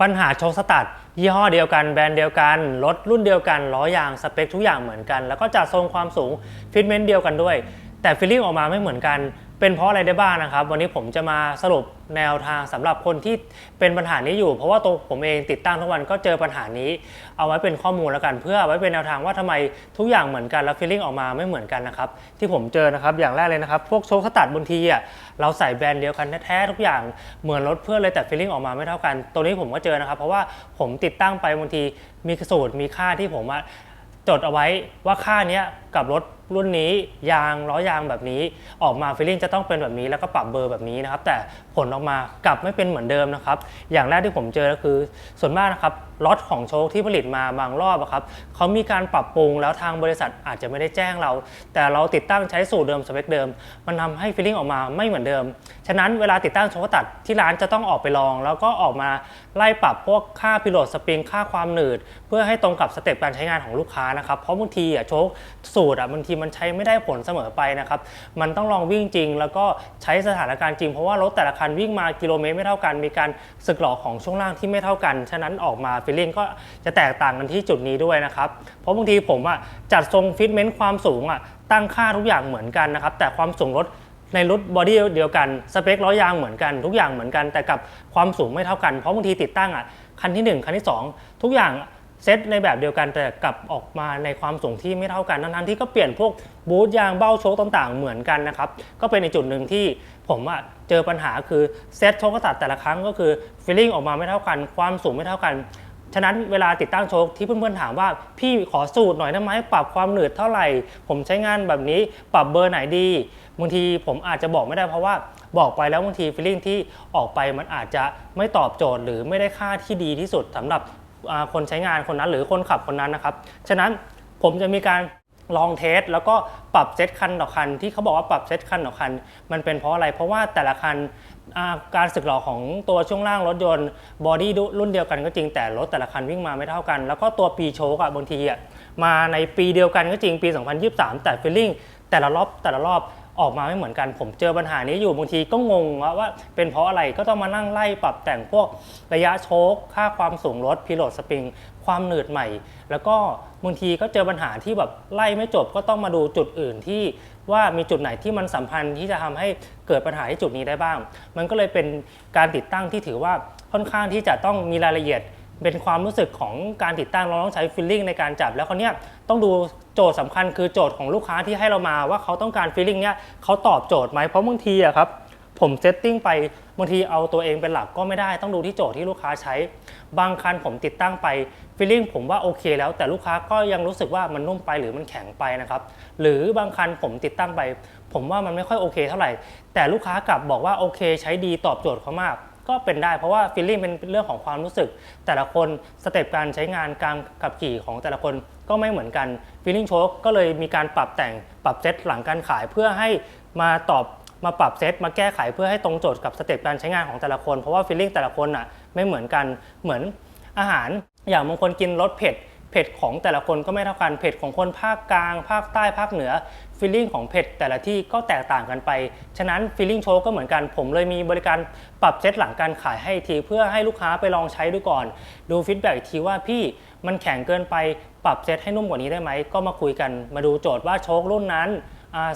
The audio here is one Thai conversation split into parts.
ปัญหาโชคสตัดยี่ห้อเดียวกันแบรนด์เดียวกันรถรุ่นเดียวกันล้อยางสเปคทุกอย่างเหมือนกัน แล้วก็จัดทรงความสูงฟิตเมนต์เดียวกันด้วย แต่ฟีลลิ่งออกมาไม่เหมือนกัน เป็นเพราะอะไรได้บ้างนะครับ วันนี้ผมจะมาสรุปแนวทางสำหรับคนที่เป็นปัญหานี้อยู่ เพราะว่าตัวผมเองติดตั้งทุกวันก็เจอปัญหานี้ เอาไว้เป็นข้อมูลแล้วกัน เพื่ออไว้เป็นแนวทางว่าทำไมทุกอย่างเหมือนกันแล้วฟีลลิ่งออกมาไม่เหมือนกันนะครับที่ผมเจอนะครับอย่างแรกเลยนะครับ พวกโชคสตัดบางทีอะเราใส่แบรนด์เดียวกันแท้ๆทุกอย่างเหมือนรถเพื่อนเลยแต่ฟีลลิ่งออกมาไม่เท่ากัน ตัวนี้ผมก็เจอนะครับ เพราะว่าผมติดตั้งไปบางทีมีสูตรมีค่าที่ผมจดเอาไว้ว่าค่านี้กับรถรุ่นนี้ยางล้อยางแบบนี้ ออกมาฟีลลิ่งจะต้องเป็นแบบนี้แล้วก็ปรับเบอร์แบบนี้นะครับ แต่ผลออกมากลับไม่เป็นเหมือนเดิมนะครับ อย่างแรกที่ผมเจอก็คือ ส่วนมากนะครับล็อตของโชคที่ผลิตมาบางรอบอะครับเขามีการปรับปรุงแล้วทางบริษัทอาจจะไม่ได้แจ้งเรา แต่เราติดตั้งใช้สูตรเดิมสเปคเดิม มันทำให้ฟีลลิ่งออกมาไม่เหมือนเดิม ฉะนั้นเวลาติดตั้งโชคตัดที่ร้านจะต้องออกไปลอง แล้วก็ออกมาไล่ปรับพวกค่าพิโลดสปริงค่าความหนืด เพื่อให้ตรงกับสเต็ปการใช้งานของลูกค้านะครับเพราะบางทีอะโชคสูตรอะบางทีมันใช้ไม่ได้ผลเสมอไปนะครับ มันต้องลองวิ่งจริง แล้วก็ใช้สถานการณ์จริง เพราะว่ารถแต่ละคันวิ่งมากิโลเมตรไม่เท่ากัน มีการสึกหลอของช่วงล่างที่ไม่เท่ากัน ฉะนั้นออกมาฟีลลิ่งก็จะแตกต่างกันที่จุดนี้ด้วยนะครับ เพราะบางทีผมอะจัดทรงฟิตเมนต์ความสูงอะตั้งค่าทุกอย่างเหมือนกันนะครับ แต่ความสูงรถในรถบอดี้เดียวกันสเปคล้อยางเหมือนกัน ทุกอย่างเหมือนกัน แต่กับความสูงไม่เท่ากันเพราะบางทีติดตั้งอะคันที่ 1 คันที่ 2 ทุกอย่าง เซตในแบบเดียวกันแต่กลับออกมาในความสูงที่ไม่เท่ากันทั้งๆที่ก็เปลี่ยนพวกบูทยางเบ้าโชคต่างๆ เหมือนกันนะครับ ก็เป็นในจุดหนึ่งที่ผมอะเจอปัญหาคือเซตโชคกระตัดแต่ละครั้งก็คือฟีลลิ่งออกมาไม่เท่ากัน ความสูงไม่เท่ากันฉะนั้นเวลาติดตั้งโชคที่เพื่อนๆถามว่าพี่ขอสูตรหน่อยได้ไหมปรับความหนืดเท่าไหร่ ผมใช้งานแบบนี้ปรับเบอร์ไหนดีบางทีผมอาจจะบอกไม่ได้เพราะว่าบอกไปแล้วบางทีฟีลลิ่งที่ออกไปมันอาจจะไม่ตอบโจทย์ หรือไม่ได้ค่าที่ดีที่สุดสำหรับ คนใช้งานคนนั้นหรือคนขับคนนั้นนะครับ ฉะนั้นผมจะมีการลองเทสแล้วก็ปรับเซตคันต่อคัน ที่เขาบอกว่าปรับเซตคันต่อคัน มันเป็นเพราะอะไรเพราะว่าแต่ละคันการสึกหรอของตัวช่วงล่างรถยนต์บอดี้รุ่นเดียวกันก็จริงแต่รถแต่ละคันวิ่งมาไม่เท่ากัน แล้วก็ตัวปีโชกอะบางทีอะมาในปีเดียวกันก็จริงปี 2023 แต่ฟีลลิ่งแต่ละรอบแต่ละรอบ ออกมาไม่เหมือนกันผมเจอปัญหานี้อยู่บางทีก็งงว่าว่าเป็นเพราะอะไรก็ต้องมานั่งไล่ปรับแต่งพวกระยะโชคค่าความสูงรถพิโลดสปริงความหนืดใหม่ แล้วก็บางทีก็เจอปัญหาที่แบบไล่ไม่จบก็ต้องมาดูจุดอื่นที่ว่ามีจุดไหนที่มันสัมพันธ์ที่จะทำให้เกิดปัญหาที่จุดนี้ได้บ้าง มันก็เลยเป็นการติดตั้งที่ถือว่าค่อนข้างที่จะต้องมีรายละเอียดเป็นความรู้สึกของการติดตั้งเราต้องใช้ฟีลลิ่งในการจับแล้วคนเนี้ยต้องดู โจทย์สำคัญคือโจทย์ของลูกค้าที่ให้เรามาว่าเขาต้องการฟีลลิ่งเนี้ยเขาตอบโจทย์ไหมเพราะบางทีอะครับผมเซตติ้งไปบางทีเอาตัวเองเป็นหลักก็ไม่ได้ต้องดูที่โจทย์ที่ลูกค้าใช้ บางคันผมติดตั้งไปฟีลลิ่งผมว่าโอเคแล้ว แต่ลูกค้าก็ยังรู้สึกว่ามันนุ่มไปหรือมันแข็งไปนะครับหรือบางคันผมติดตั้งไป ผมว่ามันไม่ค่อยโอเคเท่าไหร่ แต่ลูกค้ากลับบอกว่าโอเค ใช้ดีตอบโจทย์เขามาก ก็เป็นได้เพราะว่าฟีลลิ่งเป็นเรื่องของความรู้สึก แต่ละคนสเต็ปการใช้งานการขับขี่ของแต่ละคนก็ไม่เหมือนกันฟีลลิ่งโชคก็เลยมีการปรับแต่งปรับเซตหลังการขายเพื่อให้มาตอบมาปรับเซตมาแก้ไขเพื่อให้ตรงโจทย์กับสเต็ปการใช้งานของแต่ละคนเพราะว่าฟีลลิ่งแต่ละคนอะไม่เหมือนกันเหมือนอาหาร อย่างบางคนกินรสเผ็ด เผ็ดของแต่ละคนก็ไม่เท่ากันเผ็ดของคนภาคกลาง ภาคใต้ภาคเหนือฟีลลิ่งของเผ็ดแต่ละที่ก็แตกต่างกันไป ฉะนั้นฟีลลิ่งโชก็เหมือนกัน ผมเลยมีบริการปรับเซตหลังการขายให้ที เพื่อให้ลูกค้าไปลองใช้ดูก่อน ดูฟีดแบ็กอีกทีว่าพี่มันแข็งเกินไปปรับเซตให้นุ่มกว่านี้ได้ไหมก็มาคุยกันมาดูโจทย์ว่าโชครุ่นนั้น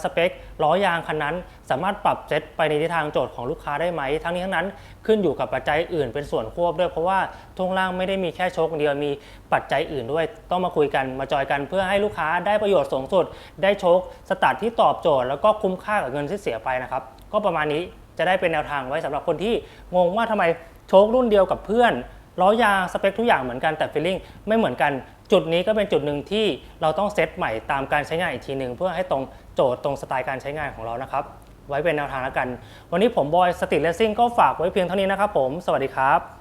สเปคล้อยางคันนั้น สามารถปรับเซตไปในทิศทางโจทย์ของลูกค้าได้ไหม ทั้งนี้ทั้งนั้นขึ้นอยู่กับปัจจัยอื่นเป็นส่วนควบด้วยเพราะว่าท่วงล่างไม่ได้มีแค่โชคเดียวมีปัจจัยอื่นด้วย ต้องมาคุยกันมาจอยกันเพื่อให้ลูกค้าได้ประโยชน์สูงสุด ได้โชคสตาร์ทที่ตอบโจทย์ แล้วก็คุ้มค่ากับเงินที่เสียไปนะครับก็ประมาณนี้จะได้เป็นแนวทางไว้สำหรับคนที่งงว่าทำไมโชครุ่นเดียวกับเพื่อนล้อยางสเปคทุกอย่างเหมือนกันแต่ฟีลลิ่งไม่เหมือนกัน จุดนี้ก็เป็นจุดหนึ่งที่เราต้องเซตใหม่ตามการใช้งานอีกทีหนึ่งเพื่อให้ตรงโจทย์ตรงสไตล์การใช้งานของเรานะครับ ไว้เป็นแนวทางแล้วกัน วันนี้ผมบอยสติเลสซิ่งก็ฝากไว้เพียงเท่านี้นะครับผม สวัสดีครับ